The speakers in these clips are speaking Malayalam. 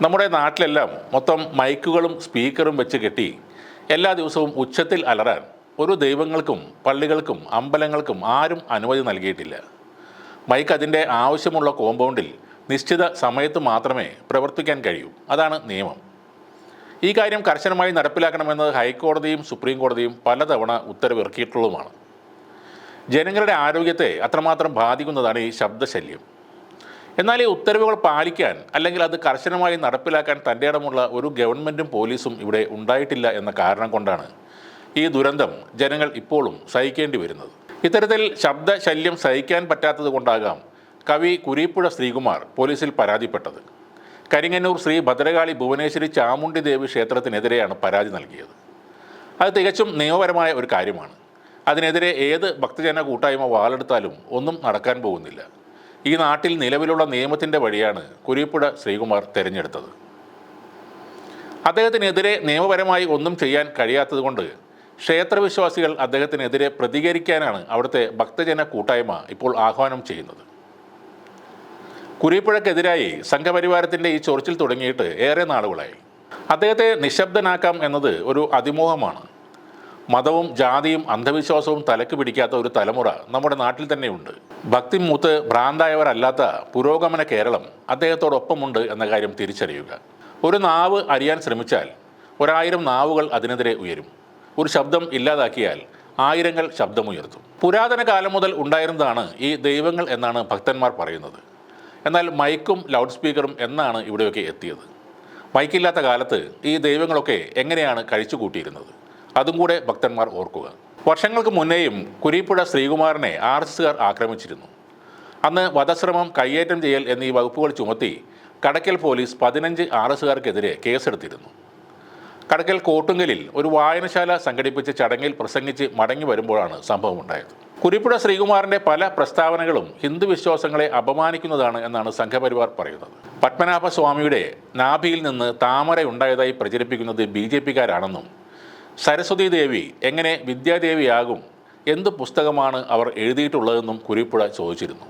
നമ്മുടെ നാട്ടിലെല്ലാം മൊത്തം മൈക്കുകളും സ്പീക്കറും വെച്ച് കെട്ടി എല്ലാ ദിവസവും ഉച്ചത്തിൽ അലറാൻ ഒരു ദൈവങ്ങൾക്കും പള്ളികൾക്കും അമ്പലങ്ങൾക്കും ആരും അനുമതി നൽകിയിട്ടില്ല. മൈക്ക് അതിന്റെ ആവശ്യമുള്ള കോമ്പൗണ്ടിൽ നിശ്ചിത സമയത്ത് മാത്രമേ പ്രവർത്തിക്കാൻ കഴിയൂ. അതാണ് നിയമം. ഈ കാര്യം കർശനമായി നടപ്പിലാക്കണമെന്ന് ഹൈക്കോടതിയും സുപ്രീം കോടതിയും പലതവണ ഉത്തരവിറക്കിയിട്ടുള്ളതുമാണ്. ജനങ്ങളുടെ ആരോഗ്യത്തെ അത്രമാത്രം ബാധിക്കുന്നതാണ് ഈ ശബ്ദശല്യം. എന്നാൽ ഈ ഉത്തരവുകൾ പാലിക്കാൻ അല്ലെങ്കിൽ അത് കർശനമായി നടപ്പിലാക്കാൻ തന്റെ ഇടമുള്ള ഒരു ഗവൺമെന്റും പോലീസും ഇവിടെ ഉണ്ടായിട്ടില്ല എന്ന കാരണം കൊണ്ടാണ് ഈ ദുരന്തം ജനങ്ങൾ ഇപ്പോഴും സഹിക്കേണ്ടി വരുന്നത്. ഇത്തരത്തിൽ ശബ്ദശല്യം സഹിക്കാൻ പറ്റാത്തത് കൊണ്ടാകാം കവി കുരീപ്പുഴ ശ്രീകുമാർ പോലീസിൽ പരാതിപ്പെട്ടത്. കരിങ്ങന്നൂർ ശ്രീ ഭദ്രകാളി ഭുവനേശ്വരി ചാമുണ്ഡി ദേവി ക്ഷേത്രത്തിനെതിരെയാണ് പരാതി നൽകിയത്. അത് തികച്ചും നിയമപരമായ ഒരു കാര്യമാണ്. അതിനെതിരെ ഏത് ഭക്തജന കൂട്ടായ്മ വാളെടുത്താലും ഒന്നും നടക്കാൻ പോകുന്നില്ല. ഈ നാട്ടിൽ നിലവിലുള്ള നിയമത്തിന്റെ വഴിയാണ് കുരിപ്പുഴ ശ്രീകുമാർ തിരഞ്ഞെടുത്തത്. അദ്ദേഹത്തിനെതിരെ നിയമപരമായി ഒന്നും ചെയ്യാൻ കഴിയാത്തതുകൊണ്ട് ക്ഷേത്രവിശ്വാസികൾ അദ്ദേഹത്തിനെതിരെ പ്രതികരിക്കാനാണ് അവിടുത്തെ ഭക്തജന കൂട്ടായ്മ ഇപ്പോൾ ആഹ്വാനം ചെയ്യുന്നത്. കുരിപ്പുഴക്കെതിരായി സംഘപരിവാരത്തിന്റെ ഈ ചൊറിച്ചിൽ തുടങ്ങിയിട്ട് ഏറെ നാളുകളായി. അദ്ദേഹത്തെ നിശബ്ദനാക്കാം എന്നത് ഒരു അതിമോഹമാണ്. മതവും ജാതിയും അന്ധവിശ്വാസവും തലക്ക് പിടിക്കാത്ത ഒരു തലമുറ നമ്മുടെ നാട്ടിൽ തന്നെയുണ്ട്. ഭക്തി മൂത്ത് ഭ്രാന്തായവരല്ലാത്ത പുരോഗമന കേരളം അദ്ദേഹത്തോടൊപ്പമുണ്ട് എന്ന കാര്യം തിരിച്ചറിയുക. ഒരു നാവ് അറിയാൻ ശ്രമിച്ചാൽ ഒരായിരം നാവുകൾ അതിനെതിരെ ഉയരും. ഒരു ശബ്ദം ഇല്ലാതാക്കിയാൽ ആയിരങ്ങൾ ശബ്ദമുയർത്തും. പുരാതന കാലം മുതൽ ഉണ്ടായിരുന്നതാണ് ഈ ദൈവങ്ങൾ എന്നാണ് ഭക്തന്മാർ പറയുന്നത്. എന്നാൽ മൈക്കും ലൗഡ് സ്പീക്കറും എന്നാണ് ഇവിടെയൊക്കെ എത്തിയത്. മൈക്കില്ലാത്ത കാലത്ത് ഈ ദൈവങ്ങളൊക്കെ എങ്ങനെയാണ് കഴിച്ചു കൂട്ടിയിരുന്നത് അതും കൂടെ ഭക്തന്മാർ ഓർക്കുക. വർഷങ്ങൾക്ക് മുന്നേയും കുരീപ്പുഴ ശ്രീകുമാറിനെ ആർ എസ് എസുകാർ ആക്രമിച്ചിരുന്നു. അന്ന് വധശ്രമം കയ്യേറ്റം ചെയ്യൽ എന്നീ വകുപ്പുകൾ ചുമത്തി കടക്കൽ പോലീസ് പതിനഞ്ച് ആർ എസുകാർക്കെതിരെ കേസെടുത്തിരുന്നു. കടക്കൽ കോട്ടുങ്കലിൽ ഒരു വായനശാല സംഘടിപ്പിച്ച് ചടങ്ങിൽ പ്രസംഗിച്ച് മടങ്ങി വരുമ്പോഴാണ് സംഭവം ഉണ്ടായത് കുരിപ്പുഴ ശ്രീകുമാറിന്റെ പല പ്രസ്താവനകളും ഹിന്ദു വിശ്വാസങ്ങളെ അപമാനിക്കുന്നതാണ് എന്നാണ് സംഘപരിവാർ പറയുന്നത്. പത്മനാഭസ്വാമിയുടെ നാഭിയിൽ നിന്ന് താമര ഉണ്ടായതായി പ്രചരിപ്പിക്കുന്നത് ബി ജെ പിക്കാരാണെന്നും സരസ്വതി ദേവി എങ്ങനെ വിദ്യാദേവിയാകും? എന്ത് പുസ്തകമാണ് അവർ എഴുതിയിട്ടുള്ളതെന്നും കുരിപ്പുഴ ചോദിച്ചിരുന്നു.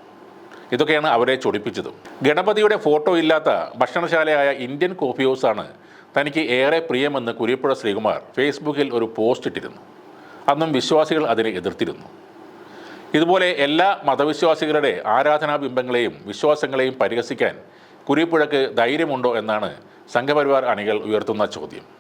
ഇതൊക്കെയാണ് അവരെ ചൊടിപ്പിച്ചത്. ഗണപതിയുടെ ഫോട്ടോ ഇല്ലാത്ത ഭക്ഷണശാലയായ ഇന്ത്യൻ കോഫി ഹൗസാണ് തനിക്ക് ഏറെ പ്രിയമെന്ന് കുരിപ്പുഴ ശ്രീകുമാർ ഫേസ്ബുക്കിൽ ഒരു പോസ്റ്റ് ഇട്ടിരുന്നു. അന്നും വിശ്വാസികൾ അതിനെ എതിർത്തിരുന്നു. ഇതുപോലെ എല്ലാ മതവിശ്വാസികളുടെ ആരാധനാബിംബങ്ങളെയും വിശ്വാസങ്ങളെയും പരിഹസിക്കാൻ കുരിപ്പുഴക്ക് ധൈര്യമുണ്ടോ എന്നാണ് സംഘപരിവാർ അണികൾ ഉയർത്തുന്ന ചോദ്യം.